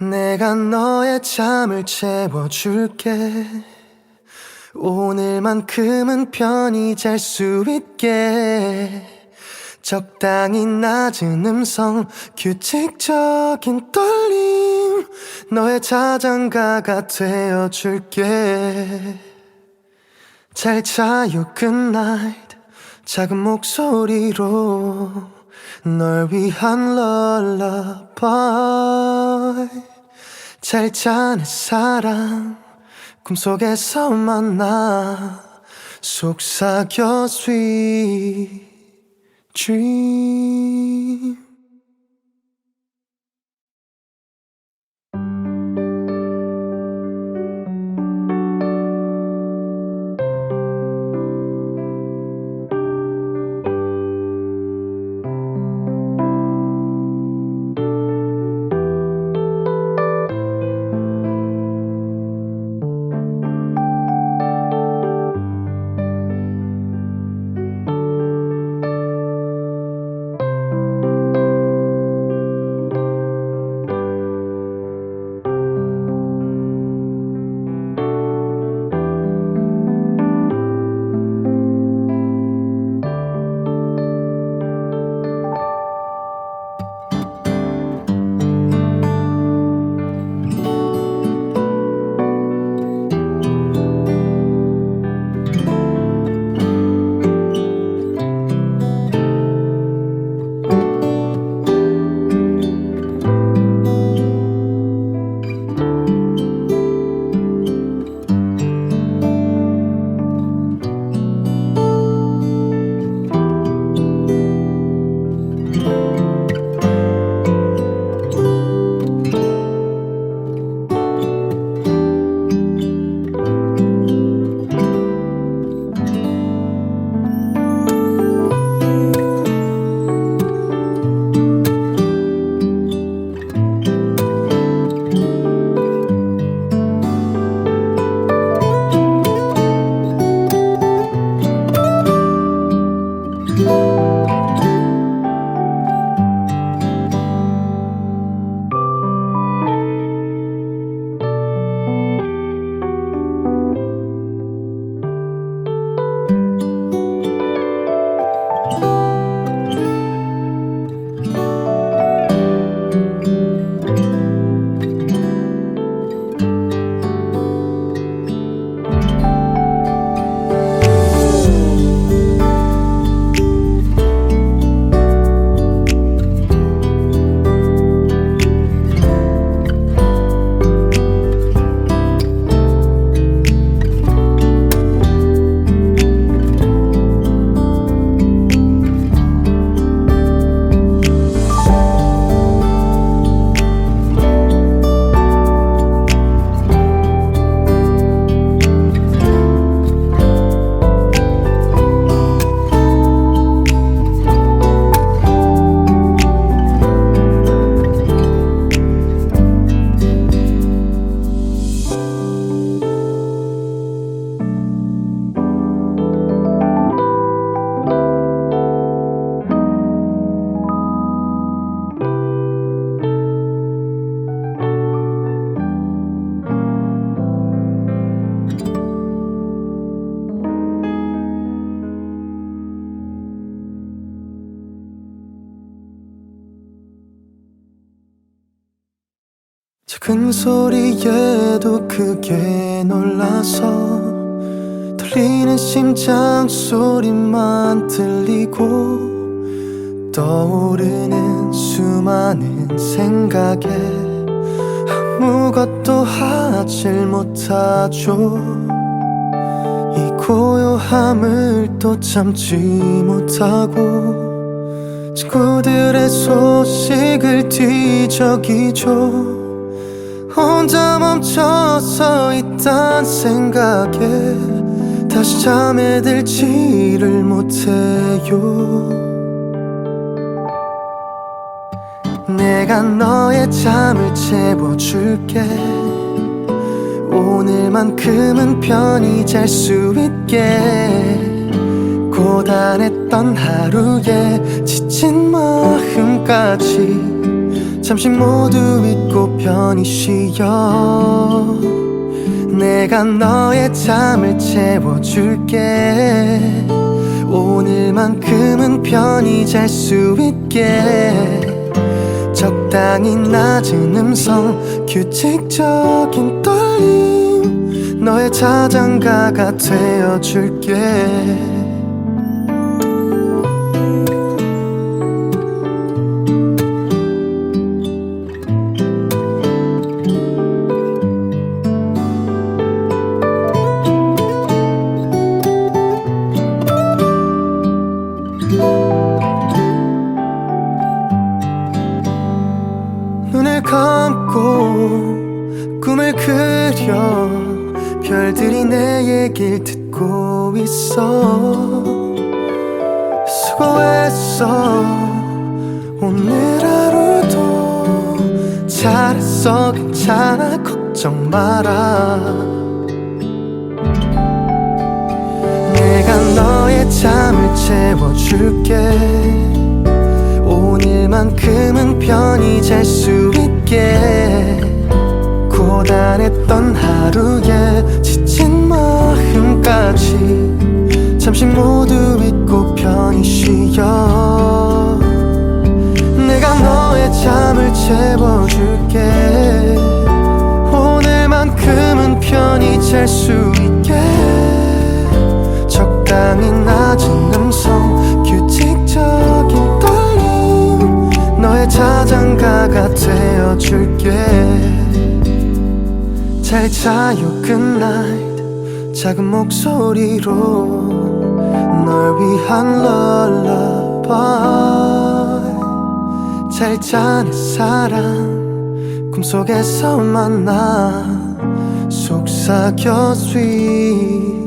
내가 너의 잠을 채워줄게. 오늘만큼은 편히 잘 수 있게. 적당히 낮은 음성 규칙적인 떨림 너의 자장가가 되어줄게. 잘 자요 good 작은 목소리로 널 위한 lullaby 잘 자네 사랑 꿈속에서 만나 속삭여 sweet dream 작은 소리에도 크게 놀라서 들리는 심장 소리만 들리고 떠오르는 수많은 생각에 아무것도 하질 못하죠. 이 고요함을 또 참지 못하고 친구들의 소식을 뒤적이죠 혼자 멈춰서 있단 생각에 다시 잠에 들지를 못해요. 내가 너의 잠을 채워줄게. 오늘만큼은 편히 잘 수 있게. 고단했던 하루에 지친 마음까지 잠시 모두 잊고 편히 쉬어. 내가 너의 잠을 채워줄게. 오늘만큼은 편히 잘 수 있게. 적당히 낮은 음성 규칙적인 떨림. 너의 자장가가 되어줄게 감고 꿈을 그려 별들이 내 얘길 듣고 있어. 수고했어. 오늘 하루도 잘했어. 괜찮아. 걱정 마라. 내가 너의 잠을 채워줄게 만큼은 편히 잘 수 있게 고단했던 하루에 지친 마음까지 잠시 모두 잊고 편히 쉬어. 내가 너의 잠을 채워줄게. 오늘만큼은 편히 잘 수 있게. 적당히 낮 되어줄게. 잘 자요 good 작은 목소리로 널 위한 lullaby. 잘 자는 사람 꿈속에서 만나 속삭여 sweet